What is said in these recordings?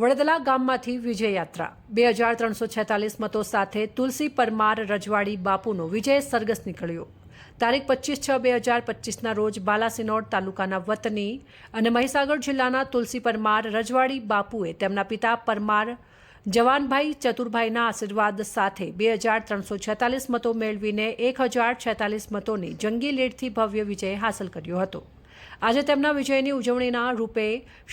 વડદલા ગામમાંથી વિજય યાત્રા બે હજાર ત્રણસો છેતાલીસ મતો સાથે તુલસી પરમાર રજવાડી બાપુનો વિજય સરઘસ નીકળ્યો. તારીખ પચીસ છ બે હજાર પચીસના રોજ બાલાસિનોડ તાલુકાના વતની અને મહીસાગર જિલ્લાના તુલસી પરમાર રજવાડી બાપુએ તેમના પિતા પરમાર, જવાનભાઈ ચતુરભાઈના આશીર્વાદ સાથે બે હજાર ત્રણસો છેતાલીસ મતો મેળવીને એક હજાર છેતાલીસ મતોની જંગી લીડથી ભવ્ય વિજય હાંસલ કર્યો હતો. આજે તેમના વિજયની ઉજવણીના રૂપે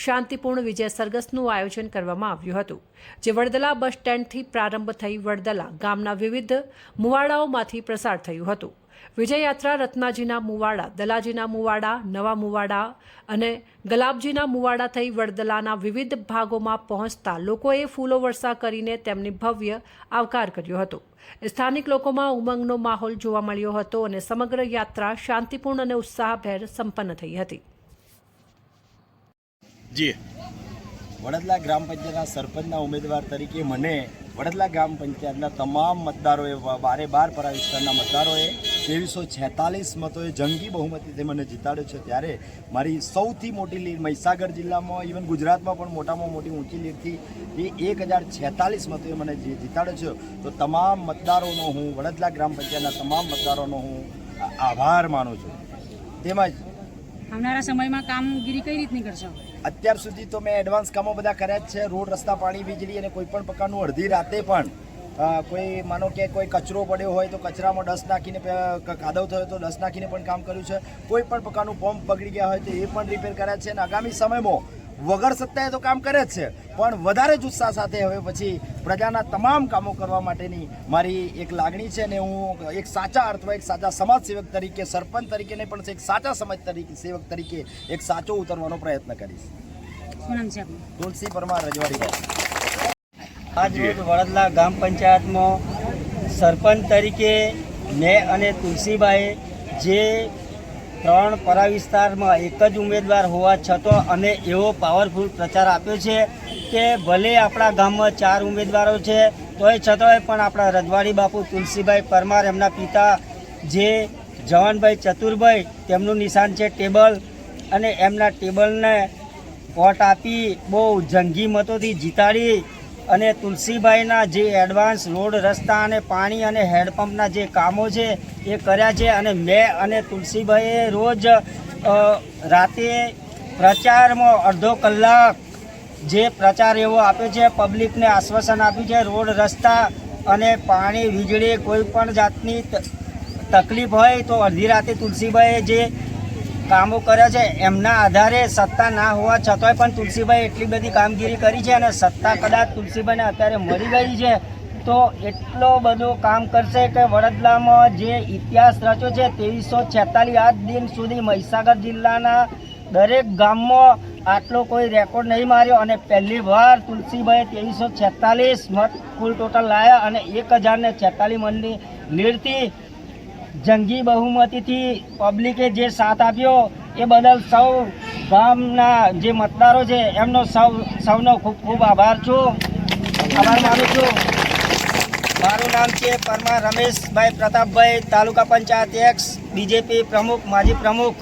શાંતિપૂર્ણ વિજય સરઘસનું આયોજન કરવામાં આવ્યું હતું, જે વડદલા બસ સ્ટેન્ડથી પ્રારંભ થઈ વડદલા ગામના વિવિધ મુવાડાઓમાંથી પ્રસાર થયું હતું. વિજય યાત્રા રત્નાજીના મુવાડા, દલાજીના મુવાડા, નવા મુવાડા અને ગલાબજીના મુવાડા થઈ વડદલાના વિવિધ ભાગોમાં પહોંચતા લોકોએ ફૂલો વર્ષા કરીને તેમની ભવ્ય આવકાર કર્યો હતો. સ્થાનિક લોકોમાં ઉમંગનો માહોલ જોવા મળ્યો હતો અને સમગ્ર યાત્રા શાંતિપૂર્ણ અને ઉત્સાહભેર સંપન્ન થઈ હતી. જી. વડદલા ગ્રામ પંચાયતના સરપંચના ઉમેદવાર તરીકે મને વડદલા ગ્રામ પંચાયતના તમામ મતદારોએ બારે બાર પરા વિસ્તારના મતદારોએ ત્રેવીસો છેતાલીસ મતોએ જંગી બહુમતીથી મને જીતાડ્યો છે. ત્યારે મારી સૌથી મોટી લીડ મહીસાગર જિલ્લામાં ઇવન ગુજરાતમાં પણ મોટામાં મોટી ઊંચી લીડથી એ એક હજાર છેતાલીસ મતોએ મને જીતાડ્યો છે. તો તમામ મતદારોનો હું વડદલા ગ્રામ પંચાયતના તમામ મતદારોનો હું આભાર માનું છું. તેમજ આવનારા સમયમાં કામગીરી કઈ રીતની કરશો? અત્યાર સુધી તો મેં એડવાન્સ કામો બધા કર્યા જ છે. રોડ રસ્તા પાણી વીજળી અને કોઈ પણ પ્રકારનું અડધી રાતે પણ કોઈ માનો કે કોઈ કચરો પડ્યો હોય તો કચરામાં ડસ્ટ નાખીને કાદવ થયો તો ડસ્ટ નાખીને પણ કામ કર્યું છે. કોઈ પણ પ્રકારનું પંપ બગડી ગયા હોય તો એ પણ રિપેર કર્યા છે અને આગામી સમયમાં વગર સત્તાએ તો કામ કરે જ છે. પણ વધારે જ ઉત્સાહ સાથે હવે પછી પ્રજાના તમામ કામો કરવા માટેની મારી એક લાગણી છે અને હું એક સાચા અર્થમાં એક સાચા સમાજ સેવક તરીકે સરપંચ તરીકે નહીં પણ એક સાચા સમાજ તરીકે સેવક તરીકે એક સાચો ઉતરવાનો પ્રયત્ન કરીશ. તુલસી પરમાર રજવાડી. આજ રોજ વડદલા ગ્રામ પંચાયતમાં સરપંચ તરીકે મેં અને તુલસીભાઈ જે ત્રણ પરા વિસ્તારમાં એક જ ઉમેદવાર હોવા છતાં અને એવો પાવરફુલ પ્રચાર આપ્યો છે કે ભલે આપણા ગામમાં ચાર ઉમેદવારો છે, તોય છતાંય પણ આપણા રજવાડી બાપુ તુલસીભાઈ પરમાર, એમના પિતા જે જવાનભાઈ ચતુરભાઈ, તેમનું નિશાન છે ટેબલ અને એમના ટેબલને વોટ આપી બહુ જંગી મતોથી જીતાડી અને તુલસીભાઈના જે એડવાન્સ રોડ રસ્તા અને પાણી અને હેન્ડપંપના જે કામો છે એ કર્યા છે અને મેં અને તુલસીભાઈએ રોજ રાતે પ્રચારમાં અડધો કલાક જે પ્રચાર એવો આપ્યો છે, પબ્લિકને આશ્વાસન આપ્યું છે, રોડ રસ્તા અને પાણી વીજળી કોઈ પણ જાતની તકલીફ હોય તો અડધી રાતે તુલસીભાઈએ જે કામો કર્યા છે, એમના આધારે સત્તા ના હોવા છતાંય પણ તુલસીભાઈ એટલી બધી કામગીરી કરી છે અને સત્તા કદાચ તુલસીભાઈને અત્યારે મળી ગઈ છે, તો એટલો બધો કામ કરશે કે વડોદરામાં જે ઇતિહાસ રચ્યો છે, ત્રેવીસો છેતાલીસ આજ દિન સુધી મહીસાગર જિલ્લાના દરેક ગામમાં આટલો કોઈ રેકોર્ડ નહીં માર્યો અને પહેલી વાર તુલસીભાઈ ત્રેવીસો છેતાલીસ મત કુલ ટોટલ લાયા અને એક હજારને છેતાલીસ મનની લીડથી જંગી બહુમતીથી પબ્લિકે જે સાથ આપ્યો, એ બદલ સૌ ગામના જે મતદારો છે, એમનો સૌ, સૌનો ખૂબ ખૂબ આભાર છું. આભાર માનું છું. મારું નામ છે પરમાર રમેશભાઈ પ્રતાપભાઈ, તાલુકા પંચાયત એક્સ બીજેપી પ્રમુખ, માજી પ્રમુખ.